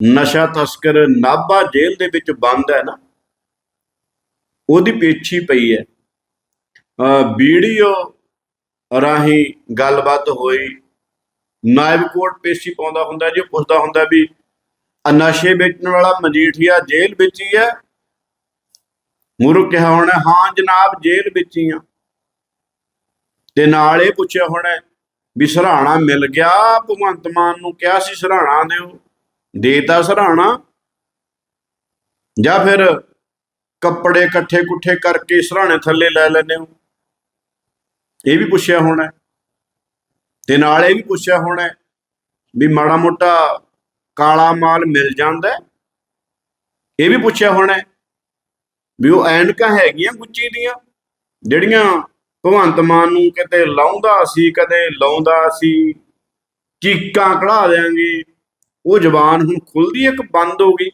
ਨਸ਼ਾ ਤਸਕਰ ਨਾਭਾ ਜੇਲ੍ਹ ਦੇ ਵਿੱਚ ਬੰਦ ਹੈ ਨਾ। ਉਹਦੀ ਪੇਛੀ ਪਈ ਹੈ। ਵੀਡੀਓ ਰਾਹੀਂ ਗੱਲਬਾਤ ਹੋਈ। ਨਾਇਬ ਕੋਰਟ ਪੇਸ਼ੀ ਪਾਉਂਦਾ ਹੁੰਦਾ ਜੀ ਪੁੱਛਦਾ ਹੁੰਦਾ ਵੀ ਨਸ਼ੇ ਵੇਚਣ ਵਾਲਾ ਮਜੀਠੀਆ ਜੇਲ੍ਹ ਵਿੱਚ ਹੀ ਹੈ। ਮੁਰੂ ਕਿਹਾ ਹੋਣਾ, ਹਾਂ ਜਨਾਬ, ਜੇਲ੍ਹ ਵਿੱਚ ਹੀ ਆ ਤੇ ਨਾਲ ਇਹ ਪੁੱਛਿਆ ਹੋਣਾ ਵੀ ਸਰਾਣਾ ਮਿਲ ਗਿਆ, ਭਗਵੰਤ ਮਾਨ ਨੂੰ ਕਿਹਾ ਸੀ ਸਰਾਣਾ ਦਿਓ। ਦੇਤਾ ਸਰਾਣਾ। ਜਾਂ ਫਿਰ ਕੱਪੜੇ ਇਕੱਠੇ ਕੁੱਠੇ ਕਰਕੇ ਸਰਾਣੇ ਥੱਲੇ ਲੈ ਲੈਂਦੇ ਹੋ। ਇਹ ਵੀ ਪੁੱਛਿਆ ਹੋਣਾ ਤੇ ਨਾਲ ਇਹ ਵੀ ਪੁੱਛਿਆ ਹੋਣਾ ਵੀ ਮਾੜਾ ਮੋਟਾ ਕਾਲਾ ਮਾਲ ਮਿਲ ਜਾਂਦਾ ਇਹ ਵੀ ਪੁੱਛਿਆ ਹੋਣਾ ਵੀ ਉਹ ਐਨਕਾਂ ਹੈਗੀਆਂ ਗੁੱਚੀ ਦੀਆਂ, ਜਿਹੜੀਆਂ ਭਗਵੰਤ ਮਾਨ ਨੂੰ ਕਿਤੇ ਲਾਉਂਦਾ ਸੀ, ਕਦੇ ਲਾਉਂਦਾ ਸੀ, ਚੀਕਾਂ ਕਢਾ ਦੇਾਂਗੇ ਉਹ ਜ਼ਬਾਨ ਹੁਣ ਖੁੱਲਦੀ ਇੱਕ ਬੰਦ ਹੋ ਗਈ।